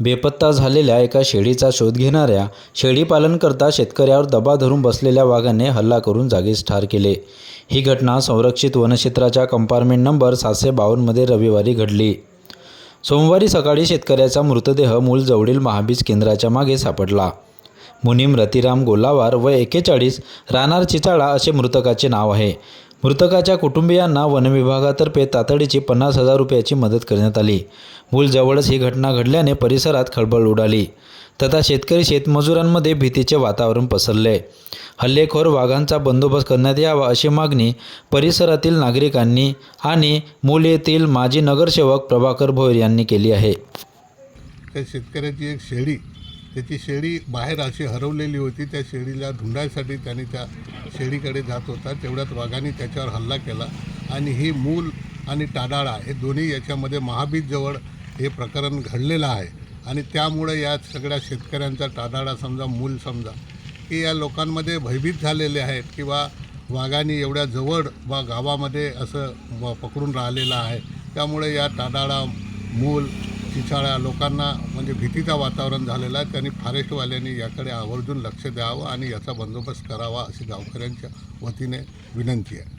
बेपत्ता झालेल्या एका शेळीचा शोध घेणाऱ्या शेळीपालनकर्ता शेतकऱ्यावर दबा धरून बसलेल्या वाघाने हल्ला करून जागीच ठार केले. ही घटना संरक्षित वनक्षेत्राच्या कंपार्टमेंट नंबर सातशे बावन्नमध्ये रविवारी घडली. सोमवारी सकाळी शेतकऱ्याचा मृतदेह मूलजवळील महाबीज केंद्राच्या मागे सापडला. मुनीम रतिराम गोलावार व एकेचाळीस राहणार चिचाळा असे मृतकाचे नाव आहे. मृतकाच्या कुटुंबियांना वनविभागातर्फे तातडीची पन्नास हजार रुपयाची मदत करण्यात आली. मूलजवळच ही घटना घडल्याने परिसरात खळबळ उडाली. तथा शेतकरी शेतमजुरांमध्ये भीतीचे वातावरण पसरले. हल्लेखोर वाघांचा बंदोबस्त करण्यात यावा अशी मागणी परिसरातील नागरिकांनी आणि मूल येथील माजी नगरसेवक प्रभाकर भोयर यांनी केली आहे. त्या शेतकऱ्याची एक शेळी त्याची शेळी बाहेर अशी हरवलेली होती त्या शेळीला ढुंढायसाठी त्याने त्या शेळीकडे जात होता. तेवढ्यात वाघाने त्याच्यावर हल्ला केला आणि ही मूल आणि टाडाळा हे दोन्ही याच्यामध्ये महाबीजजवळ हे प्रकरण घडलेलं आहे. आणि त्यामुळे या सगळ्या शेतकऱ्यांचा टाडाळा समजा मूल समजा की या लोकांमध्ये भयभीत झालेले आहेत किंवा वाघाने एवढ्या जवळ वा गावामध्ये असं पकडून राहिलेलं आहे. त्यामुळे या टाडाळा मूल चिचाळ्या लोकांना म्हणजे भीतीचं वातावरण झालेलं आहे. त्यांनी फॉरेस्टवाल्यांनी याकडे आवर्जून लक्ष द्यावं आणि याचा बंदोबस्त करावा अशी गावकऱ्यांच्या वतीने विनंती आहे.